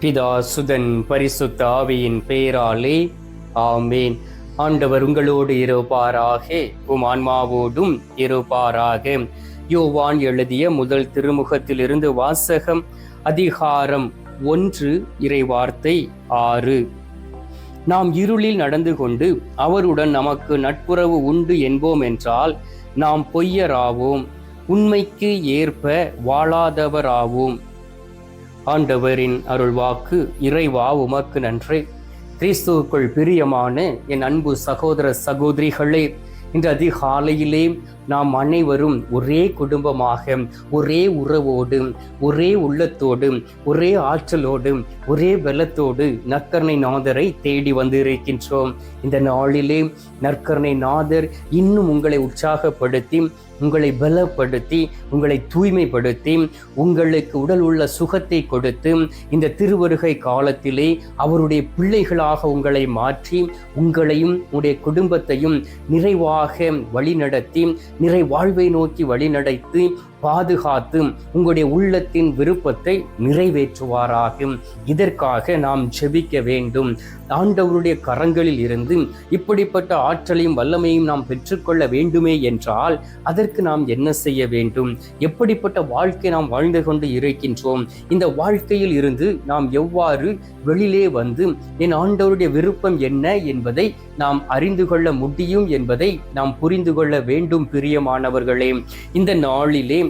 பிதா சுதன் பரிசுத்த ஆவியின் பெயராலே ஆமேன். ஆண்டவர் உங்களோடு இருப்பாராக. உம் ஆன்மாவோடும் இருப்பாராக. யோவான் எழுதிய முதல் திருமுகத்திலிருந்து வாசகம் அதிகாரம் ஒன்று இறைவார்த்தை ஆறு. நாம் இருளில் நடந்து கொண்டு அவருடன் நமக்கு நட்புறவு உண்டு என்போம் என்றால் நாம் பொய்யராவோம். உண்மைக்கு ஏற்ப வாழாதவராவோம். ஆண்டவரின் அருள்வாக்கு இறைவா உமக்கு நன்றி. கிறிஸ்துவுக்குள் பிரியமான என் அன்பு சகோதர சகோதரிகளே இன்று அதிகாலையிலே நாம் அனைவரும் ஒரே குடும்பமாக ஒரே உறவோடு ஒரே உள்ளத்தோடு ஒரே ஆற்றலோடு ஒரே பலத்தோடு நற்கரணை நாதரை தேடி வந்திருக்கின்றோம். இந்த நாளிலே நற்கரணை நாதர் இன்னும் உங்களை உற்சாகப்படுத்தி உங்களை பலப்படுத்தி உங்களை தூய்மைப்படுத்தி உங்களுக்கு உடல் உள்ள சுகத்தை கொடுத்து இந்த திருவருகை காலத்திலே அவருடைய பிள்ளைகளாக உங்களை மாற்றி உங்களையும் உங்களுடைய குடும்பத்தையும் நிறைவாக வழிநடத்தி நிறை வாழ்வை நோக்கி வழிநடத்தி பாதுகாத்து உங்களுடைய உள்ளத்தின் விருப்பத்தை நிறைவேற்றுவாராகும். இதற்காக நாம் ஜெபிக்க வேண்டும். ஆண்டவருடைய கரங்களில் இருந்து இப்படிப்பட்ட ஆற்றலையும் வல்லமையும் நாம் பெற்றுக்கொள்ள வேண்டுமே என்றால் அதற்கு நாம் என்ன செய்ய வேண்டும்? எப்படிப்பட்ட வாழ்க்கை நாம் வாழ்ந்து கொண்டு இருக்கின்றோம்? இந்த வாழ்க்கையில் இருந்து நாம் எவ்வாறு வெளியிலே வந்து என் ஆண்டவருடைய விருப்பம் என்ன என்பதை நாம் அறிந்து கொள்ள முடியும் என்பதை நாம் புரிந்து கொள்ள வேண்டும் பிரியமானவர்களே. இந்த நாளிலே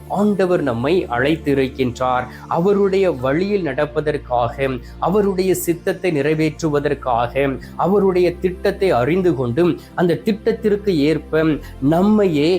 ஆண்டவர் நம்மை அழைத்திருக்கின்றார். அவருடைய வழியில் நடப்பதற்காக அவருடைய சித்தத்தை நிறைவேற்றுவதற்காக அவருடைய திட்டத்தை அறிந்து கொண்டும் அந்த திட்டத்திற்கு ஏற்ப நம்மையே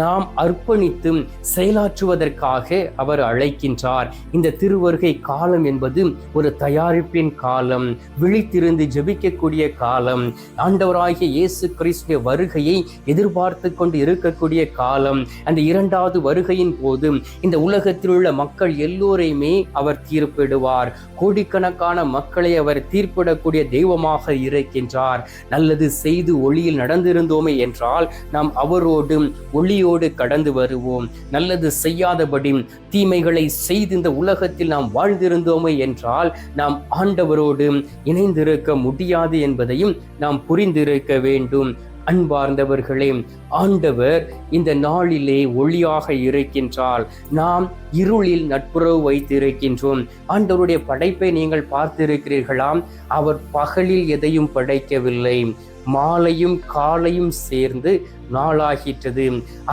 நாம் அர்ப்பணித்து செயலாற்றுவதற்காக அவர் அழைக்கின்றார். இந்த திருவருகை காலம் என்பது ஒரு தயாரிப்பின் காலம் விழித்திருந்து ஜெபிக்கக்கூடிய காலம் ஆண்டவராகிய இயேசு கிறிஸ்துவ வருகையை எதிர்பார்த்து கொண்டு இருக்கக்கூடிய காலம் அந்த இரண்டாவது வருகையின் போது இந்த உலகத்தில் உள்ள மக்கள் எல்லோரையுமே அவர் தீர்ப்பிடுவார். கோடிக்கணக்கான மக்களை அவர் தீர்ப்பிடக்கூடிய தெய்வமாக இருக்கின்றார். நல்லது செய்து ஒளியில் நடந்திருந்தோமே என்றால் நாம் அவரோடு ஒளியோடு கடந்து வருவோம். நல்லது செய்யாதபடி தீமைகளை செய்து இந்த உலகத்தில் நாம் வாழ்ந்திருந்தோமே என்றால் நாம் ஆண்டவரோடு இணைந்திருக்க முடியாது என்பதையும் நாம் புரிந்திருக்க வேண்டும். அன்பார்ந்தவர்களே ஆண்டவர் இந்த நாளிலே ஒளியாக இருக்கின்றால் நாம் இருளில் நட்புறவு வைத்திருக்கின்றோம். ஆண்டவருடைய படைப்பை நீங்கள் பார்த்திருக்கிறீர்களாம். அவர் பகலில் எதையும் படைக்கவில்லை. மாலையும் காலையும் சேர்ந்து நாளாகிற்றது.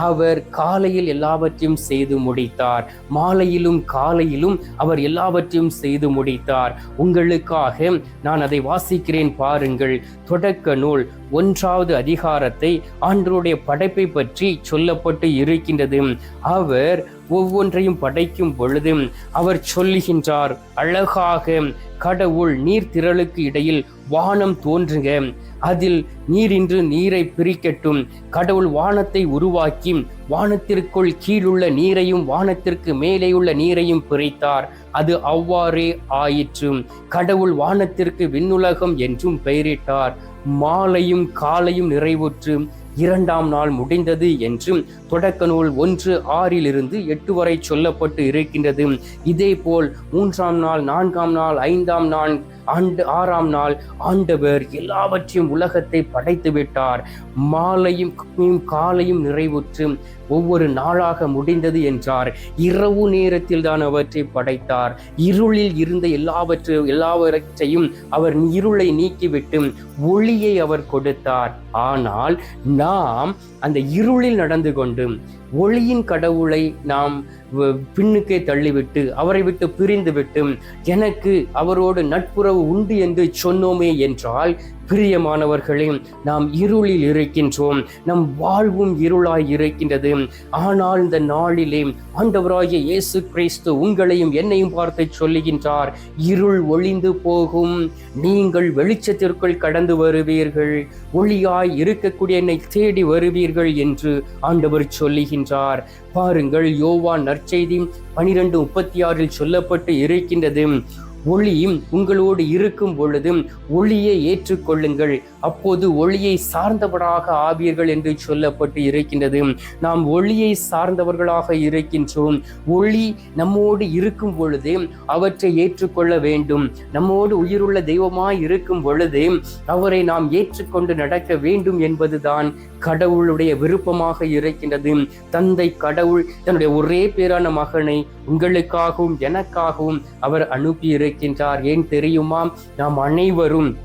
அவர் காலையில் எல்லாவற்றையும் செய்து முடித்தார். மாலையிலும் காலையிலும் அவர் எல்லாவற்றையும் செய்து முடித்தார். உங்களுக்காக நான் அதை வாசிக்கிறேன் பாருங்கள். தொடக்க நூல் ஒன்றாவது அதிகாரத்தை ஆண்டருடைய படைப்பை பற்றி சொல்லப்பட்டு இருக்கின்றது. அவர் ஒவ்வொன்றையும் படைக்கும் பொழுது அவர் சொல்லுகின்றார் அழகாக கடவுள் நீர் திரளுக்கு இடையில் வானம் தோன்றுக. அதில் நீரின்று நீரை பிரிக்கட்டும். கடவுள் வானத்தை உருவாக்கி வானத்திற்குள் கீழுள்ள நீரையும் வானத்திற்கு மேலேயுள்ள நீரையும் பிரித்தார். அது அவ்வாறே ஆயிற்று. கடவுள் வானத்திற்கு விண்ணுலகம் என்றும் பெயரிட்டார். மாலையும் காலையும் நிறைவுற்று. இரண்டாம் நாள் முடிந்தது என்றும் தொடக்க நூல் ஒன்று ஆறிலிருந்து எட்டு வரை சொல்லப்பட்டு இருக்கின்றது. இதேபோல் மூன்றாம் நாள் நான்காம் நாள் ஐந்தாம் நாள் ஆண்டு ஆறாம் நாள் ஆண்டவர் எல்லாவற்றையும் உலகத்தை படைத்து விட்டார் மாலையும் காலையும் நிறைவுற்று ஒவ்வொரு நாளாக முடிந்தது என்றார். இரவு நேரத்தில் தான் அவற்றை படைத்தார். இருளில் இருந்த எல்லாவற்றையும் எல்லாவற்றையும் அவர் இருளை நீக்கிவிட்டு ஒளியை அவர் கொடுத்தார். ஆனால் நாம் அந்த இருளில் நடந்து கொண்டு ஒளியின் கடவுளை நாம் பின்னுக்கே தள்ளிவிட்டு அவரை விட்டு பிரிந்துவிட்டு எனக்கு அவரோடு நட்புறவு உண்டு என்று சொன்னோமே என்றால் பிரியமானவர்களே நாம் இருளில் இருக்கின்றோம். நம் வாழ்வும் இருளாய் இருக்கின்றது. ஆனால் இந்த நாளிலே ஆண்டவராகிய இயேசு கிறிஸ்து உங்களையும் என்னையும் பார்த்து சொல்லுகின்றார் இருள் ஒளிந்து போகும். நீங்கள் வெளிச்சத்திற்குள் கடந்து வருவீர்கள். ஒளியாய் இருக்கக்கூடிய என்னை தேடி வருவீர்கள் என்று ஆண்டவர் சொல்லுகின்றார். பாருங்கள் யோவான் நற்செய்தி பனிரெண்டு முப்பத்தி ஆறில் சொல்லப்பட்டு இருக்கின்றது. ஒளியும் உங்களோடு இருக்கும் பொழுது ஒளியை ஏற்றுக்கொள்ளுங்கள். அப்போது ஒளியை சார்ந்தவராக ஆவீர்கள் என்று சொல்லப்பட்டு இருக்கின்றது. நாம் ஒளியை சார்ந்தவர்களாக இருக்கின்றோம். ஒளி நம்மோடு இருக்கும் பொழுது அவற்றை ஏற்றுக்கொள்ள வேண்டும். நம்மோடு உயிருள்ள தெய்வமாய் இருக்கும் பொழுது அவரை நாம் ஏற்றுக்கொண்டு நடக்க வேண்டும் என்பதுதான் கடவுளுடைய விருப்பமாக இருக்கின்றது. தந்தை கடவுள் தன்னுடைய ஒரே பேரான மகனை உங்களுக்காகவும் எனக்காகவும் அவர் அனுப்பி இருக்கின்றார்? ஏன் தெரியுமா? நாம் அனைவரும்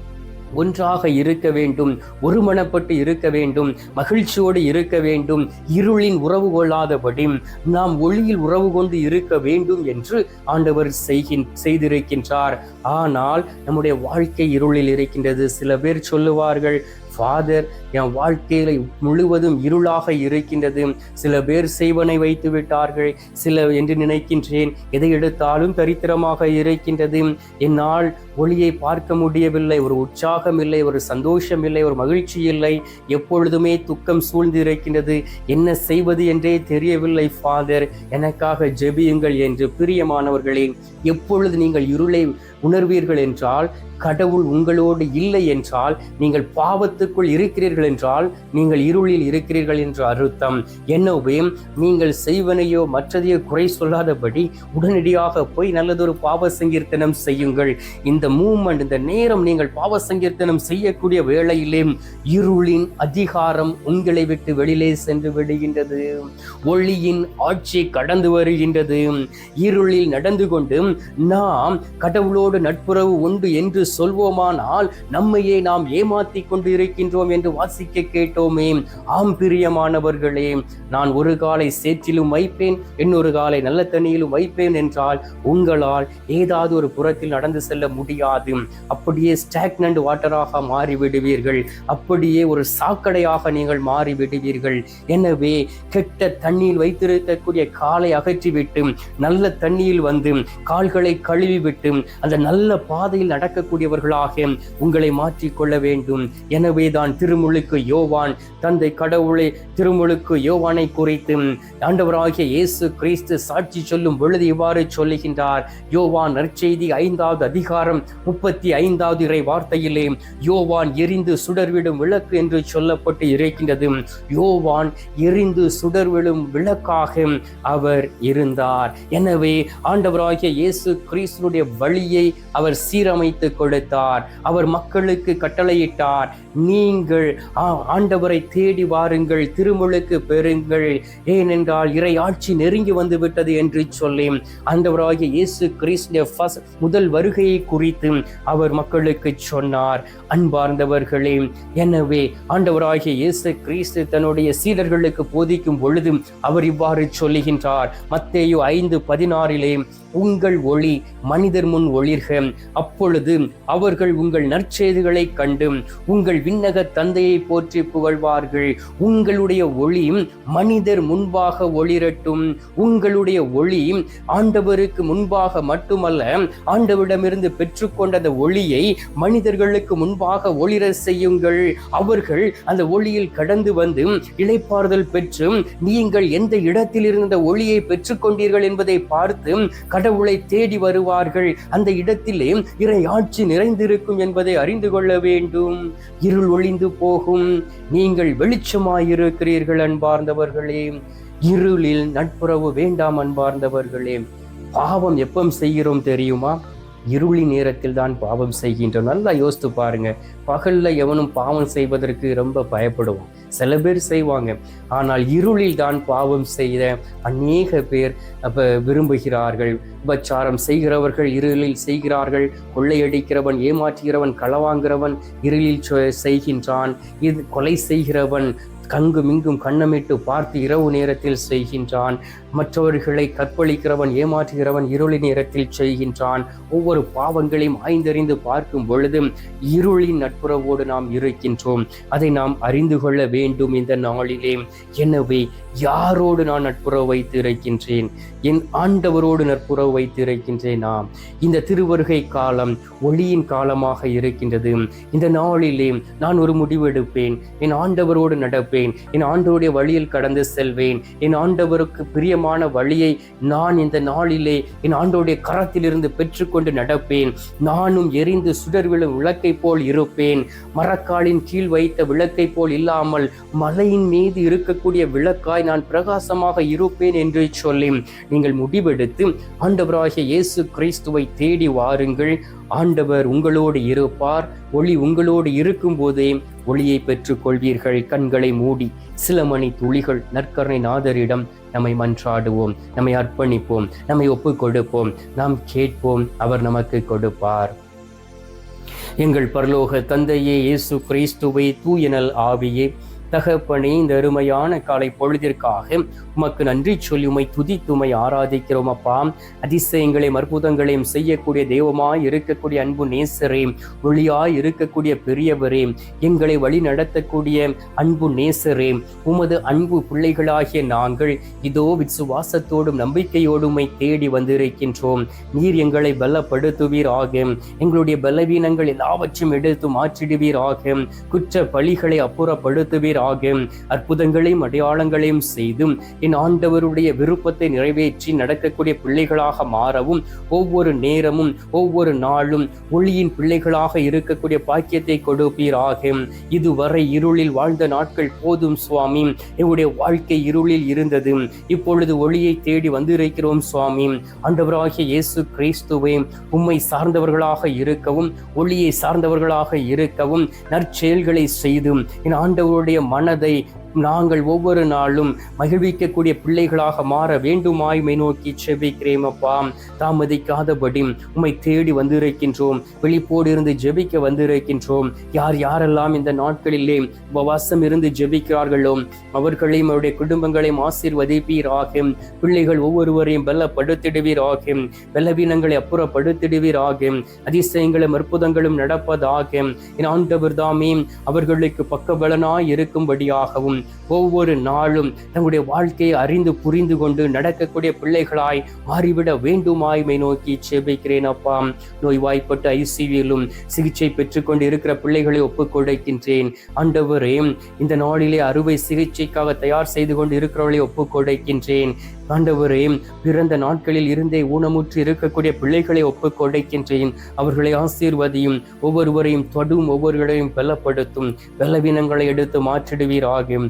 ஒன்றாக இருக்க வேண்டும் ஒருமனப்பட்டு இருக்க வேண்டும் மகிழ்ச்சியோடு இருக்க வேண்டும் இருளின் உறவு கொள்ளாதபடி நாம் ஒளியில் உறவு கொண்டு இருக்க வேண்டும் என்று ஆண்டவர் செய்கின் செய்திருக்கின்றார். ஆனால் நம்முடைய வாழ்க்கை இருளில் இருக்கின்றது. சில பேர் சொல்லுவார்கள் ஃபாதர் என் வாழ்க்கையில முழுவதும் இருளாக இருக்கின்றது. சில பேர் செய்வனை வைத்து விட்டார்கள். சில என்று நினைக்கின்றேன். எதை எடுத்தாலும் தரித்திரமாக இருக்கின்றது. என்னால் ஒளியை பார்க்க முடியவில்லை. ஒரு உற்சாகம் இல்லை ஒரு சந்தோஷம் இல்லை ஒரு மகிழ்ச்சி இல்லை. எப்பொழுதுமே துக்கம் சூழ்ந்து இருக்கின்றது என்ன செய்வது என்றே தெரியவில்லை ஃபாதர் எனக்காக ஜெபியுங்கள் என்று பிரியமானவர்களே எப்பொழுது நீங்கள் இருளை உணர்வீர்கள் என்றால் கடவுள் உங்களோடு இல்லை என்றால் நீங்கள் பாவத்துக்குள் இருக்கிறீர்கள் இருக்கிறீர்கள் என்றால் நீங்கள் இருளில் இருக்கிறீர்கள் என்ற அர்த்தம். எனவே நீங்கள் செய்வனையோ மற்றதையோ குறை சொல்லாதபடி உடனடியாக போய் நல்லதொரு பாவ சங்கீர்த்தனம் செய்யுங்கள். இந்த மூமெண்ட் இந்த நேரம் நீங்கள் பாவ சங்கீர்த்தனம் செய்யக்கூடிய வேளையிலே இருளின் அதிகாரம் உங்களை விட்டு வெளியிலே சென்று விடுகின்றது. ஒளியின் ஆட்சி கடந்து வருகின்றது. இருளில் நடந்து கொண்டு நாம் கடவுளோடு நட்புறவு உண்டு என்று சொல்வோமானால் நம்மையே நாம் ஏமாத்தி கொண்டு இருக்கின்றோம் என்று வாசிக்க கேட்டோமே. ஆம் பிரியமானவர்களே நான் ஒரு காலை சேற்றிலும் வைப்பேன் இன்னொரு காலை நல்ல தண்ணியிலும் வைப்பேன் என்றால் உங்களால் ஏதாவது ஒரு புறத்தில் நடந்து செல்ல முடியாது. அப்படியே ஸ்டாக்னண்ட் வாட்டராக மாறிவிடுவீர்கள். அப்படியே ஒரு சாக்கடையாக நீங்கள் மாறிவிடுவீர்கள். எனவே கெட்ட தண்ணீர் வைத்திருக்கக்கூடிய காலை அகற்றிவிட்டு நல்ல தண்ணியில் வந்து கால்களை கழுவிவிட்டு அந்த நல்ல பாதையில் நடக்கக்கூடியவர்களாக உங்களை மாற்றிக்கொள்ள வேண்டும். எனவே தான் திருமுழு திருமுழுக்கு யோவான் தந்தை கடவுளை திருமுழுக்கு யோவானை குறித்து ஆண்டவராகிய இயேசு கிறிஸ்து சாட்சி சொல்லும் பொழுது இவ்வாறு சொல்லுகின்றார். யோவான் நற்செய்தி ஐந்தாவது அதிகாரம் முப்பத்தி ஐந்தாவது இறை வார்த்தையிலே யோவான் எரிந்து சுடர்விடும் விளக்கு என்று சொல்லப்பட்டு இருக்கின்றது யோவான் எரிந்து சுடர்விடும் விளக்காக அவர் இருந்தார். எனவே ஆண்டவராகிய இயேசு கிறிஸ்துடைய வழியை அவர் சீரமைத்து கொடுத்தார். அவர் மக்களுக்கு கட்டளையிட்டார். நீங்கள் ஆண்டவரை தேடி வாருங்கள் திருமுழுக்கு பெறுங்கள். ஏனென்றால் இறை ஆட்சி நெருங்கி வந்து விட்டது என்று சொல்லி ஆண்டவராகிய இயேசு கிறிஸ்துடைய முதல் வருகையை குறித்து அவர் மக்களுக்கு சொன்னார். அன்பார்ந்தவர்களே எனவே ஆண்டவராகிய இயேசு கிறிஸ்து தன்னுடைய சீடர்களுக்கு போதிக்கும் பொழுது அவர் இவ்வாறு சொல்லுகின்றார். மத்தேயு ஐந்து பதினாறிலே உங்கள் ஒளி மனிதர் முன் ஒளிர்க. அப்பொழுது அவர்கள் உங்கள் நற்செய்திகளை கண்டு உங்கள் விண்ணக தந்தையை போற்றி புகழ்வார்கள். உங்களுடைய ஒளி மனிதர் முன்பாக ஒளிரட்டும். உங்களுடைய ஒளி ஆண்டவருக்கு முன்பாக மட்டுமல்ல ஆண்டவரிடமிருந்து பெற்றுக்கொண்ட அந்த ஒளியை மனிதர்களுக்கு முன்பாக ஒளிர செய்யுங்கள். அவர்கள் அந்த ஒளியில் கடந்து வந்து இழைப்பாறுதல் பெற்று நீங்கள் எந்த இடத்தில் இருந்த ஒளியை பெற்றுக்கொண்டீர்கள் என்பதை பார்த்து கடவுளை தேடி வருவார்கள். அந்த இடத்திலே இறை ஆட்சி நிறைந்திருக்கும் என்பதை அறிந்து கொள்ள வேண்டும். இருள் ஒளிந்து போகும். நீங்கள் வெளிச்சமாயிருக்கிறீர்கள் அன்பார்ந்தவர்களே. இருளில் நட்புறவு வேண்டாம் அன்பார்ந்தவர்களே. பாவம் எப்பம் செய்கிறோம் தெரியுமா? இருளி நேரத்தில் தான் பாவம் செய்கின்றோம் நல்லா யோசித்து பாருங்க. பகல்ல எவனும் பாவம் செய்வதற்கு ரொம்ப பயப்படுவான் சில பேர் செய்வாங்க. ஆனால் இருளில் தான் பாவம் செய்த அநேக பேர் அப்போ விரும்புகிறார்கள். உபச்சாரம் செய்கிறவர்கள் இருளில் செய்கிறார்கள். கொள்ளையடிக்கிறவன் ஏமாற்றுகிறவன் களவாங்கிறவன் இருளில் செய்கின்றான். இது கொலை செய்கிறவன் கங்கும் இங்கும் கண்ணமிட்டு பார்த்து இரவு நேரத்தில் செய்கின்றான். மற்றவர்களை கற்பழிக்கிறவன் ஏமாற்றுகிறவன் இருளி நேரத்தில் செய்கின்றான். ஒவ்வொரு பாவங்களையும் ஆய்ந்தறிந்து பார்க்கும் பொழுது இருளின் நட்புறவோடு நாம் இருக்கின்றோம். அதை நாம் அறிந்து கொள்ள வேண்டும் இந்த நாளிலே. எனவே யாரோடு நான் நட்புறவு வைத்து இருக்கின்றேன் என் ஆண்டவரோடு நட்புறவு வைத்து இருக்கின்றேன் நாம் இந்த திருவருகை காலம் ஒளியின் காலமாக இருக்கின்றது. இந்த நாளிலே நான் ஒரு முடிவெடுப்பேன் என் ஆண்டவரோடு நடப்பேன். என் ஆண்டவருடைய வழியில் கடந்து செல்வேன். என் ஆண்டவருக்கு பிரியமான வழியை நான் இந்த நாளிலே என் ஆண்டவருடைய கரத்திலிருந்து பெற்றுக்கொண்டு நடப்பேன். நானும் எரிந்து சுடர் விழும் விளக்கை போல் இருப்பேன். மரக்காலின் கீழ் வைத்த விளக்கை போல் இல்லாமல் மலையின் மீது இருக்கக்கூடிய விளக்காய் நான் பிரகாசமாக இருப்பேன் என்று சொல்லி நீங்கள் முடிவெடுத்து ஆண்டவராகிய இயேசு கிறிஸ்துவை தேடி வாருங்கள். ஆண்டவர் உங்களோடு இருப்பார். ஒளி உங்களோடு இருக்கும் போதே ஒளியை பெற்றுக் கொள்வீர்கள் கண்களை மூடி சில மணி துளிகள் நற்கரணை நாதரிடம் நம்மை மன்றாடுவோம். நம்மை அர்ப்பணிப்போம். நம்மை ஒப்பு கொடுப்போம் நாம் கேட்போம். அவர் நமக்கு கொடுப்பார். எங்கள் பரலோக தந்தையே இயேசு கிறிஸ்துவை தூயனல் ஆவியே. தகப்பனே இந்த அருமையான காலை பொழுதிற்காக உமக்கு நன்றி சொல்லி உமை துதித்துமை ஆராதிக்கிறோம் அப்பா. அதிசயங்களையும் அற்புதங்களையும் செய்யக்கூடிய தெய்வமாய் இருக்கக்கூடிய அன்பு நேசரே ஒளியாய் இருக்கக்கூடிய பெரியவரே எங்களை வழி நடத்தக்கூடிய அன்பு நேசரே உமது அன்பு பிள்ளைகளாகிய நாங்கள் இதோ விசுவாசத்தோடும் நம்பிக்கையோடுமை தேடி வந்திருக்கின்றோம். நீர் எங்களை பலப்படுத்துவீர் ஆகும் எங்களுடைய பலவீனங்கள் எல்லாவற்றையும் எடுத்து மாற்றிடுவீர் ஆகும் குற்ற பழிகளை அப்புறப்படுத்துவீர் ஆகும் அற்புதங்களையும் அடையாளங்களையும் செய்தும் என் ஆண்டவருடைய விருப்பத்தை நிறைவேற்றி நடக்கக்கூடிய பிள்ளைகளாக மாறவும் ஒவ்வொரு நேரமும் ஒவ்வொரு நாளும் ஒளியின் பிள்ளைகளாக இருக்கக்கூடிய பாக்கியத்தை கொடுப்பீராக இதுவரை இருளில் வாழ்ந்த நாட்கள் போதும் சுவாமி. என்னுடைய வாழ்க்கை இருளில் இருந்தது. இப்பொழுது ஒளியை தேடி வந்திருக்கிறோம் சுவாமி. ஆண்டவராகிய இயேசு கிறிஸ்துவே உம்மை சார்ந்தவர்களாக இருக்கவும் ஒளியை சார்ந்தவர்களாக இருக்கவும் நற்செயல்களை செய்தும் என் ஆண்டவருடைய மனதை நாங்கள் ஒவ்வொரு நாளும் மகிழ்விக்கக்கூடிய பிள்ளைகளாக மாற வேண்டுமாய்மை நோக்கி செபிக்கிறேன் அப்பா. தாமதிக்காதபடி உம்மை தேடி வந்திருக்கின்றோம். விழிப்போடு இருந்து ஜெபிக்க வந்திருக்கின்றோம். யார் யாரெல்லாம் இந்த நாட்களிலே உபவாசம் இருந்து ஜெபிக்கிறார்களோ அவர்களையும் அவருடைய குடும்பங்களையும் ஆசீர்வதிப்பீராகும் பிள்ளைகள் ஒவ்வொருவரையும் பலப்படுத்திடுவீராகும் பலவீனங்களை அப்புறப்படுத்திடுவீராகும் அதிசயங்களும் அற்புதங்களும் நடப்பதாகும் ஆண்டவர் தாமே அவர்களுக்கு பக்கபலனாய் இருக்கும்படியாகவும் ஒவ்வொரு நாளும் தங்களுடைய வாழ்க்கையை அறிந்து புரிந்து கொண்டு நடக்கக்கூடிய பிள்ளைகளாய் மாறிவிட வேண்டுமாய்மை நோக்கி செபிக்கிறேன் அப்பா. நோய்வாய்ப்பட்ட ஐசிவியிலும் சிகிச்சை பெற்றுக்கொண்டு இருக்கிற பிள்ளைகளை ஒப்புக் கொடுக்கின்றேன் ஆண்டவரே இந்த நாளிலே அறுவை சிகிச்சைக்காக தயார் செய்து கொண்டு இருக்கிறவர்களை ஒப்புக்கொடைக்கின்றேன். ஆண்டவரே பிறந்த நாட்களில் இருந்தே ஊனமுற்று இருக்கக்கூடிய பிள்ளைகளை ஒப்புக்கொடைக்கின்றேன். அவர்களை ஆசீர்வதியும் ஒவ்வொருவரையும் தொடும் ஒவ்வொருவரையும் பலப்படுத்தும் பலவீனங்களை எடுத்து மாற்றிடுவீராக.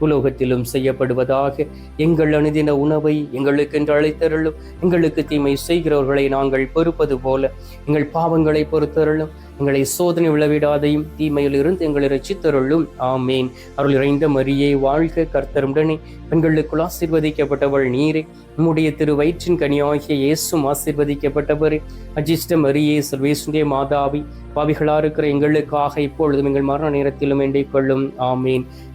உலோகத்திலும் செய்யப்படுவதாக எங்கள் அணுதின உணவை எங்களுக்கு என்று அழைத்தருளும். எங்களுக்கு தீமை செய்கிறவர்களை நாங்கள் பொறுப்பது போல எங்கள் பாவங்களை பொறுத்தருளும். எங்களை சோதனை விளவிடாதையும் தீமையில் இருந்து எங்களை ரசித்தருளும் ஆமேன். அருள் இறைந்த மரியை வாழ்க கர்த்தருடனே பெண்களுக்குள் ஆசிர்வதிக்கப்பட்டவள் நீரே. உம்முடைய திரு வயிற்றின் கனியாகிய இயேசும் ஆசிர்வதிக்கப்பட்டவரே. அஜிஷ்ட மரியே சர்வேசுடைய மாதாவி பாவிகளா இருக்கிற எங்களுக்காக இப்பொழுதும் எங்கள் மரண நேரத்திலும் வேண்டிக் கொள்ளும். ஆமேன்.